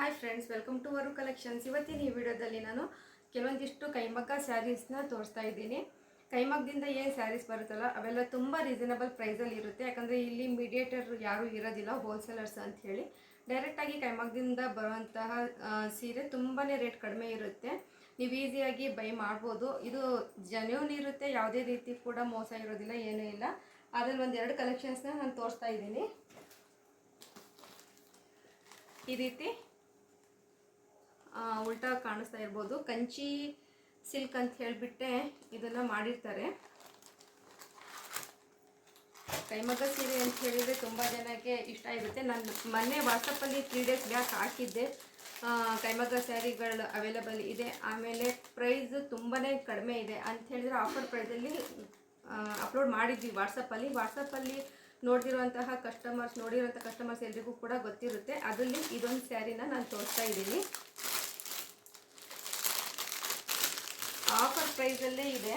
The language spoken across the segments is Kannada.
Hi friends welcome to Varu collections ಇವತ್ತಿನ ಈ ವಿಡಿಯೋದಲ್ಲಿ ನಾನು ಕೆಲವೊಂದಿಷ್ಟು ಕೈಮಗ್ಗ ಸ್ಯಾರೀಸ್ನ ತೋರಿಸ್ತಾ ಇದ್ದೀನಿ. ಕೈಮಗ್ಗದಿಂದ ಏನು ಸ್ಯಾರೀಸ್ ಬರುತ್ತಲ್ಲ, ಅವೆಲ್ಲ ತುಂಬ ರೀಸನಬಲ್ ಪ್ರೈಸಲ್ಲಿ ಇರುತ್ತೆ. ಯಾಕಂದರೆ ಇಲ್ಲಿ ಮೀಡಿಯೇಟರ್ ಯಾರೂ ಇರೋದಿಲ್ಲ ಹೋಲ್ಸೇಲರ್ಸ್ ಅಂತ ಹೇಳಿ. ಡೈರೆಕ್ಟಾಗಿ ಕೈಮಗ್ಗದಿಂದ ಬರುವಂತಹ ಸೀರೆ ತುಂಬಾ ರೇಟ್ ಕಡಿಮೆ ಇರುತ್ತೆ. ನೀವು ಈಸಿಯಾಗಿ ಬೈ ಮಾಡ್ಬೋದು. ಇದು ಜನ್ಯೂನ್ ಇರುತ್ತೆ, ಯಾವುದೇ ರೀತಿ ಕೂಡ ಮೋಸ ಇರೋದಿಲ್ಲ, ಏನೂ ಇಲ್ಲ. ಅದ್ರಲ್ಲಿ ಒಂದು ಎರಡು ಕಲೆಕ್ಷನ್ಸ್ನ ನಾನು ತೋರಿಸ್ತಾ ಇದ್ದೀನಿ. ಈ ರೀತಿ ಉಲ್ಟಾ ಕಾಣಿಸ್ತಾ ಇರ್ಬೋದು. ಕಂಚಿ ಸಿಲ್ಕ್ ಅಂತ ಹೇಳಿಬಿಟ್ಟೆ ಇದನ್ನು ಮಾಡಿರ್ತಾರೆ. ಕೈಮಗ್ಗ ಸೀರೆ ಅಂತ ಹೇಳಿದರೆ ತುಂಬ ಜನಕ್ಕೆ ಇಷ್ಟ ಇರುತ್ತೆ. ನಾನು ಮೊನ್ನೆ ವಾಟ್ಸಪ್ಪಲ್ಲಿ ತ್ರೀ ಡೇಸ್ ಬ್ಯಾಕ್ ಹಾಕಿದ್ದೆ. ಕೈಮಗ್ಗ ಸ್ಯಾರಿಗಳು ಅವೈಲಬಲ್ ಇದೆ. ಆಮೇಲೆ ಪ್ರೈಸ್ ತುಂಬಾ ಕಡಿಮೆ ಇದೆ ಅಂತ ಹೇಳಿದ್ರೆ ಆಫರ್ ಪ್ರೈಸಲ್ಲಿ ಅಪ್ಲೋಡ್ ಮಾಡಿದ್ವಿ ವಾಟ್ಸಪ್ಪಲ್ಲಿ ವಾಟ್ಸಪ್ಪಲ್ಲಿ ನೋಡಿರುವಂತಹ ಕಸ್ಟಮರ್ಸ್ ನೋಡಿರುವಂಥ ಕಸ್ಟಮರ್ಸ್ ಎಲ್ರಿಗೂ ಕೂಡ ಗೊತ್ತಿರುತ್ತೆ. ಅದರಲ್ಲಿ ಇದೊಂದು ಸ್ಯಾರಿನ ನಾನು ತೋರಿಸ್ತಾ ಇದ್ದೀನಿ. ಆಫರ್ ಪ್ರೈಸಲ್ಲೇ ಇದೆ.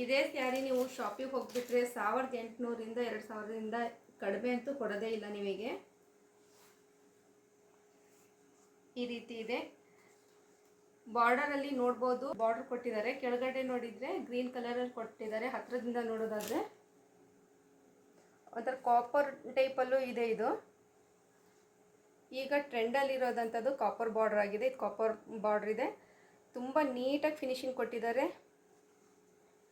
ಇದೇ ಸ್ಯಾರಿ ನೀವು ಶಾಪಿಗೆ ಹೋಗಿಬಿಟ್ರೆ ಸಾವಿರದ ಎಂಟುನೂರಿಂದ ಎರಡು ಸಾವಿರದಿಂದ ಕಡಿಮೆ ಅಂತೂ ಕೊಡೋದೇ ಇಲ್ಲ ನಿಮಗೆ. ಈ ರೀತಿ ಇದೆ. ಬಾರ್ಡರಲ್ಲಿ ನೋಡ್ಬೋದು. ಬಾರ್ಡರ್ ಕೊಟ್ಟಿದ್ದಾರೆ. ಕೆಳಗಡೆ ನೋಡಿದರೆ ಗ್ರೀನ್ ಕಲರಲ್ಲಿ ಕೊಟ್ಟಿದ್ದಾರೆ. ಹತ್ತಿರದಿಂದ ನೋಡೋದಾದರೆ ಒಂಥರ ಕಾಪರ್ ಟೈಪಲ್ಲೂ ಇದೆ ಇದು. ಈಗ ಟ್ರೆಂಡಲ್ಲಿರೋದಂಥದ್ದು ಕಾಪರ್ ಬಾರ್ಡರ್ ಆಗಿದೆ. ಇದು ಕಾಪರ್ ಬಾರ್ಡ್ರ್ ಇದೆ. ತುಂಬ ನೀಟಾಗಿ ಫಿನಿಶಿಂಗ್ ಕೊಟ್ಟಿದ್ದಾರೆ.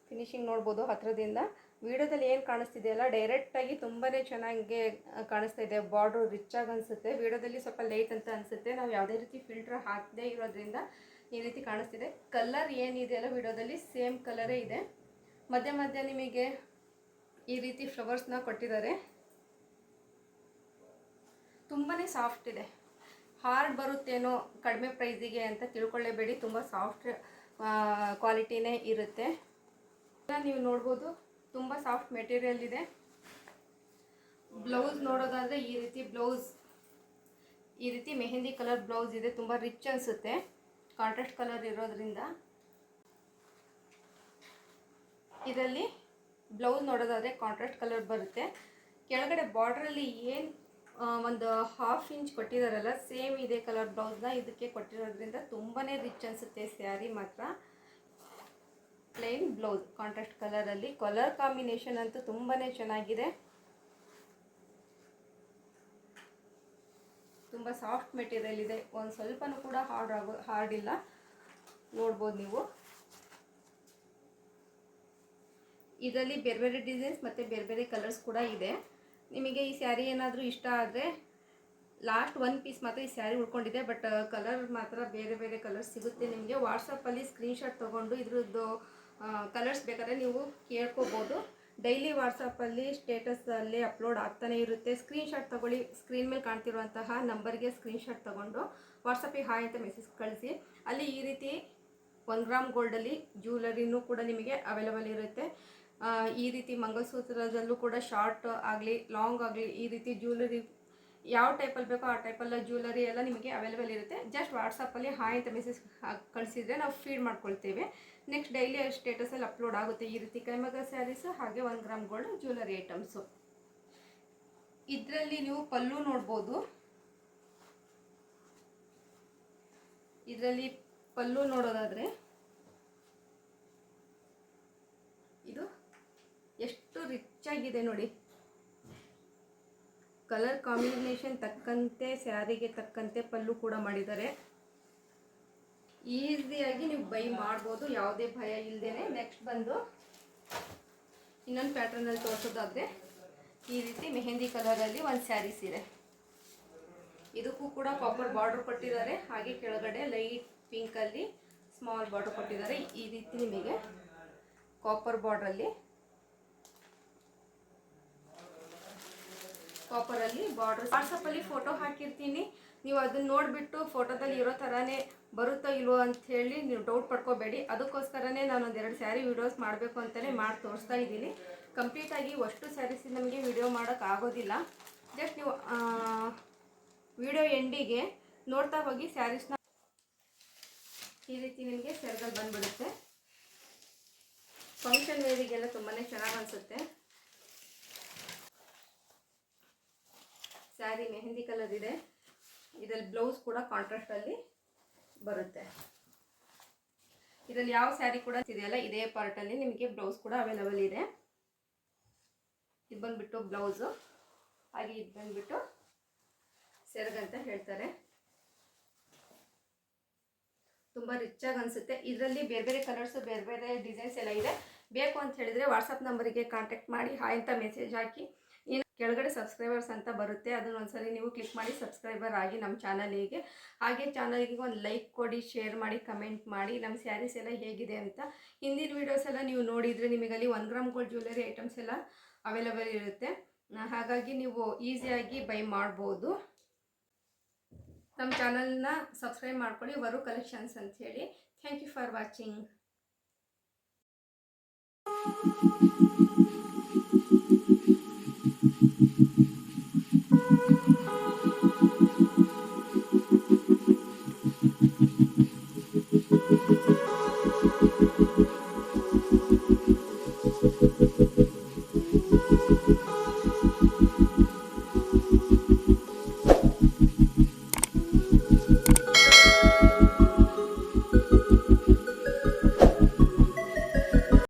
ಫಿನಿಶಿಂಗ್ ನೋಡ್ಬೋದು ಹತ್ರದಿಂದ. ವೀಡಿಯೋದಲ್ಲಿ ಏನು ಕಾಣಿಸ್ತಿದೆಯಲ್ಲ ಡೈರೆಕ್ಟಾಗಿ ತುಂಬಾ ಚೆನ್ನಾಗಿ ಕಾಣಿಸ್ತಾ ಇದೆ. ಬಾರ್ಡ್ರು ರಿಚ್ಚಾಗಿ ಅನಿಸುತ್ತೆ. ವಿಡಿಯೋದಲ್ಲಿ ಸ್ವಲ್ಪ ಲೈಟ್ ಅಂತ ಅನಿಸುತ್ತೆ. ನಾವು ಯಾವುದೇ ರೀತಿ ಫಿಲ್ಟರ್ ಹಾಕದೇ ಇರೋದ್ರಿಂದ ಈ ರೀತಿ ಕಾಣಿಸ್ತಿದೆ. ಕಲರ್ ಏನಿದೆಯಲ್ಲ ವೀಡಿಯೋದಲ್ಲಿ ಸೇಮ್ ಕಲರೇ ಇದೆ. ಮಧ್ಯ ಮಧ್ಯ ನಿಮಗೆ ಈ ರೀತಿ ಫ್ಲವರ್ಸ್ನ ಕೊಟ್ಟಿದ್ದಾರೆ. ತುಂಬಾ ಸಾಫ್ಟ್ ಇದೆ. ಹಾರ್ಡ್ ಬರುತ್ತೇನೋ ಕಡಿಮೆ ಪ್ರೈಸಿಗೆ ಅಂತ ತಿಳ್ಕೊಳ್ಳೇಬೇಡಿ. ತುಂಬ ಸಾಫ್ಟ್ ಕ್ವಾಲಿಟಿನೇ ಇರುತ್ತೆ. ನೀವು ನೋಡ್ಬೋದು. ತುಂಬ ಸಾಫ್ಟ್ ಮೆಟೀರಿಯಲ್ ಇದೆ. ಬ್ಲೌಸ್ ನೋಡೋದಾದರೆ ಈ ರೀತಿ ಬ್ಲೌಸ್, ಈ ರೀತಿ ಮೆಹಂದಿ ಕಲರ್ ಬ್ಲೌಸ್ ಇದೆ. ತುಂಬ ರಿಚ್ ಅನಿಸುತ್ತೆ. ಕಾಂಟ್ರಾಸ್ಟ್ ಕಲರ್ ಇರೋದ್ರಿಂದ. ಇದರಲ್ಲಿ ಬ್ಲೌಸ್ ನೋಡೋದಾದರೆ ಕಾಂಟ್ರಾಸ್ಟ್ ಕಲರ್ ಬರುತ್ತೆ. ಕೆಳಗಡೆ ಬಾರ್ಡ್ರಲ್ಲಿ ಏನು ಒಂದು ಹಾಫ್ ಇಂಚ್ ಕೊಟ್ಟಿದ್ದಾರಲ್ಲ ಸೇಮ್ ಇದೇ ಕಲರ್ ಬ್ಲೌಸ್ನ ಇದಕ್ಕೆ ಕೊಟ್ಟಿರೋದ್ರಿಂದ ತುಂಬಾ ರಿಚ್ ಅನಿಸುತ್ತೆ ಸ್ಯಾರಿ ಮಾತ್ರ. ಪ್ಲೇನ್ ಬ್ಲೌಸ್ ಕಾಂಟ್ರಾಸ್ಟ್ ಕಲರಲ್ಲಿ ಕಲರ್ ಕಾಂಬಿನೇಷನ್ ಅಂತೂ ತುಂಬಾ ಚೆನ್ನಾಗಿದೆ. ತುಂಬ ಸಾಫ್ಟ್ ಮೆಟೀರಿಯಲ್ ಇದೆ. ಒಂದು ಸ್ವಲ್ಪನೂ ಕೂಡ ಹಾರ್ಡ್ ಆಗೋ ಹಾರ್ಡ್ ಇಲ್ಲ. ನೋಡ್ಬೋದು ನೀವು. ಇದರಲ್ಲಿ ಬೇರೆ ಬೇರೆ ಡಿಸೈನ್ಸ್ ಮತ್ತು ಬೇರೆ ಬೇರೆ ಕಲರ್ಸ್ ಕೂಡ ಇದೆ. ನಿಮಗೆ ಈ ಸ್ಯಾರಿ ಏನಾದರೂ ಇಷ್ಟ ಆದರೆ ಲಾಸ್ಟ್ ಒನ್ ಪೀಸ್ ಮಾತ್ರ ಈ ಸ್ಯಾರಿ ಉಳ್ಕೊಂಡಿದೆ ಬಟ್ ಕಲರ್ ಮಾತ್ರ ಬೇರೆ ಬೇರೆ ಕಲರ್ಸ್ ಸಿಗುತ್ತೆ ನಿಮಗೆ. ವಾಟ್ಸಪ್ಪಲ್ಲಿ ಸ್ಕ್ರೀನ್ಶಾಟ್ ತೊಗೊಂಡು ಇದ್ರದ್ದು ಕಲರ್ಸ್ ಬೇಕಾದ್ರೆ ನೀವು ಕೇಳ್ಕೋಬೋದು. ಡೈಲಿ ವಾಟ್ಸಪ್ಪಲ್ಲಿ ಸ್ಟೇಟಸಲ್ಲಿ ಅಪ್ಲೋಡ್ ಆಗ್ತಾನೆ ಇರುತ್ತೆ. ಸ್ಕ್ರೀನ್ಶಾಟ್ ತೊಗೊಳ್ಳಿ ಸ್ಕ್ರೀನ್ ಮೇಲೆ ಕಾಣ್ತಿರುವಂತಹ ನಂಬರ್ಗೆ ಸ್ಕ್ರೀನ್ಶಾಟ್ ತೊಗೊಂಡು ವಾಟ್ಸಪ್ಪಿಗೆ ಹಾಯ್ ಅಂತ ಮೆಸೇಜ್ ಕಳಿಸಿ. ಅಲ್ಲಿ ಈ ರೀತಿ ಒನ್ ಗ್ರಾಮ್ ಗೋಲ್ಡಲ್ಲಿ ಜ್ಯುವೆಲರಿನೂ ಕೂಡ ನಿಮಗೆ ಅವೈಲೇಬಲ್ ಇರುತ್ತೆ. ಈ ರೀತಿ ಮಂಗಲಸೂತ್ರದಲ್ಲೂ ಕೂಡ ಶಾರ್ಟ್ ಆಗಲಿ ಲಾಂಗ್ ಆಗಲಿ ಈ ರೀತಿ ಜ್ಯುವೆಲರಿ ಯಾವ ಟೈಪಲ್ಲಿ ಬೇಕೋ ಆ ಟೈಪಲ್ಲ ಜ್ಯುವೆಲರಿ ಎಲ್ಲ ನಿಮಗೆ ಅವೈಲೇಬಲ್ ಇರುತ್ತೆ. ಜಸ್ಟ್ ವಾಟ್ಸಪ್ಪಲ್ಲಿ ಹಾಯ್ ಅಂತ ಮೆಸೇಜ್ ಕಳಿಸಿದ್ರೆ ನಾವು ಫೀಡ್ ಮಾಡ್ಕೊಳ್ತೇವೆ. ನೆಕ್ಸ್ಟ್ ಡೈಲಿ ಸ್ಟೇಟಸಲ್ಲಿ ಅಪ್ಲೋಡ್ ಆಗುತ್ತೆ ಈ ರೀತಿ ಕೈಮಗ್ಗ ಸ್ಯಾರೀಸು ಹಾಗೆ ಒಂದು ಗ್ರಾಮ್ ಗೋಲ್ಡ್ ಜ್ಯುವೆಲರಿ ಐಟಮ್ಸು ಇದರಲ್ಲಿ ನೀವು ಪಲ್ಲು ನೋಡ್ಬೋದು. ಇದರಲ್ಲಿ ಪಲ್ಲು ನೋಡೋದಾದರೆ ಇದು ಎಷ್ಟು ರಿಚ್ ಆಗಿದೆ ನೋಡಿ. ಕಲರ್ ಕಾಂಬಿನೇಷನ್ ತಕ್ಕಂತೆ, ಸ್ಯಾರಿಗೆ ತಕ್ಕಂತೆ ಪಲ್ಲು ಕೂಡ ಮಾಡಿದ್ದಾರೆ. ಈಸಿಯಾಗಿ ನೀವು ಬೈ ಮಾಡ್ಬೋದು, ಯಾವುದೇ ಭಯ ಇಲ್ಲದೇನೆ ನೆಕ್ಸ್ಟ್ ಬಂದು ಇನ್ನೊಂದು ಪ್ಯಾಟ್ರನಲ್ಲಿ ತೋರಿಸೋದಾದರೆ, ಈ ರೀತಿ ಮೆಹಂದಿ ಕಲರಲ್ಲಿ ಒಂದು ಸ್ಯಾರಿ ಇದೆ. ಇದಕ್ಕೂ ಕೂಡ ಕಾಪರ್ ಬಾರ್ಡರ್ ಕೊಟ್ಟಿದ್ದಾರೆ. ಹಾಗೆ ಕೆಳಗಡೆ ಲೈಟ್ ಪಿಂಕಲ್ಲಿ ಸ್ಮಾಲ್ ಬಾರ್ಡರ್ ಕೊಟ್ಟಿದ್ದಾರೆ. ಈ ರೀತಿ ನಿಮಗೆ ಕಾಪರ್ ಬಾರ್ಡ್ರಲ್ಲಿ ಕಾಪರಲ್ಲಿ ಬಾರ್ಡರ್ ವಾಟ್ಸಪ್ಪಲ್ಲಿ ಫೋಟೋ ಹಾಕಿರ್ತೀನಿ. ನೀವು ಅದನ್ನ ನೋಡಿಬಿಟ್ಟು ಫೋಟೋದಲ್ಲಿ ಇರೋ ತರಾನೇ ಬರುತ್ತೋ ಇಲ್ವೋ ಅಂತ ಹೇಳಿ ನೀವು ಡೌಟ್ ಪಡ್ಕೋಬೇಡಿ. ಅದಕ್ಕೋಸ್ಕರನೇ ನಾನು ಒಂದೆರಡು ಸ್ಯಾರಿ ವಿಡಿಯೋಸ್ ಮಾಡಬೇಕು ಅಂತಲೇ ಮಾಡಿ ತೋರಿಸ್ತಾ ಇದ್ದೀನಿ. ಕಂಪ್ಲೀಟಾಗಿ ಅಷ್ಟು ಸ್ಯಾರೀಸ್ ನಮಗೆ ವಿಡಿಯೋ ಮಾಡೋಕ್ಕಾಗೋದಿಲ್ಲ ಜಸ್ಟ್ ನೀವು ವಿಡಿಯೋ ಎಂಡಿಗೆ ನೋಡ್ತಾ ಹೋಗಿ ಸ್ಯಾರೀಸ್ನ ಈ ರೀತಿ ನಿಮಗೆ ಸ್ಯಾರಿಗಳು ಬಂದ್ಬಿಡುತ್ತೆ. ಫಂಕ್ಷನ್ ವೇರಿಗೆಲ್ಲ ತುಂಬಾ ಚೆನ್ನಾಗಿ ಅನಿಸುತ್ತೆ. ಸ್ಯಾರಿ ಮೆಹಂದಿ ಕಲರ್ ಇದೆ. ಇದರಲ್ಲಿ ಬ್ಲೌಸ್ ಕೂಡ ಕಾಂಟ್ರಾಸ್ಟಲ್ಲಿ ಬರುತ್ತೆ. ಇದರಲ್ಲಿ ಯಾವ ಸ್ಯಾರಿ ಕೂಡ ಇದೆಯಲ್ಲ ಇದೇ ಪಾರ್ಟಲ್ಲಿ ನಿಮಗೆ ಬ್ಲೌಸ್ ಕೂಡ ಅವೈಲಬಲ್ ಇದೆ. ಇದು ಬಂದ್ಬಿಟ್ಟು ಬ್ಲೌಸು. ಹಾಗೆ ಇದು ಬಂದ್ಬಿಟ್ಟು ಸೆರಗ್ ಅಂತ ಹೇಳ್ತಾರೆ. ತುಂಬ ರಿಚಾಗಿ ಅನಿಸುತ್ತೆ. ಇದರಲ್ಲಿ ಬೇರೆ ಬೇರೆ ಕಲರ್ಸು ಬೇರೆ ಬೇರೆ ಡಿಸೈನ್ಸ್ ಎಲ್ಲ ಇದೆ. ಬೇಕು ಅಂತ ಹೇಳಿದರೆ ವಾಟ್ಸಪ್ ನಂಬರಿಗೆ ಕಾಂಟ್ಯಾಕ್ಟ್ ಮಾಡಿ, ಹಾಯ್ ಅಂತ ಮೆಸೇಜ್ ಹಾಕಿ. ಕೆಳಗಡೆ ಸಬ್ಸ್ಕ್ರೈಬರ್ಸ್ ಅಂತ ಬರುತ್ತೆ, ಅದನ್ನ ಒಂದ್ಸರಿ ನೀವು ಕ್ಲಿಕ್ ಮಾಡಿ ಸಬ್ಸ್ಕ್ರೈಬರ್ ಆಗಿ ನಮ್ಮ ಚಾನಲಿಗೆ ಹಾಗೆ ಚಾನಲ್ಗೆ ಒಂದು ಲೈಕ್ ಕೊಡಿ ಶೇರ್ ಮಾಡಿ ಕಮೆಂಟ್ ಮಾಡಿ ನಮ್ಮ ಸ್ಯಾರೀಸ್ ಎಲ್ಲ ಹೇಗಿದೆ ಅಂತ. ಹಿಂದಿನ ವೀಡಿಯೋಸ್ ಎಲ್ಲ ನೀವು ನೋಡಿದರೆ ನಿಮಗಲ್ಲಿ one gram gold jewellery items ಎಲ್ಲ ಅವೈಲಬಲ್ ಇರುತ್ತೆ. ಹಾಗಾಗಿ ನೀವು ಈಸಿಯಾಗಿ ಬೈ ಮಾಡ್ಬೋದು. ನಮ್ಮ ಚಾನಲ್ನ ಸಬ್ಸ್ಕ್ರೈಬ್ ಮಾಡ್ಕೊಳ್ಳಿ, ವರು ಕಲೆಕ್ಷನ್ಸ್ ಅಂತ ಹೇಳಿ. Thank you for watching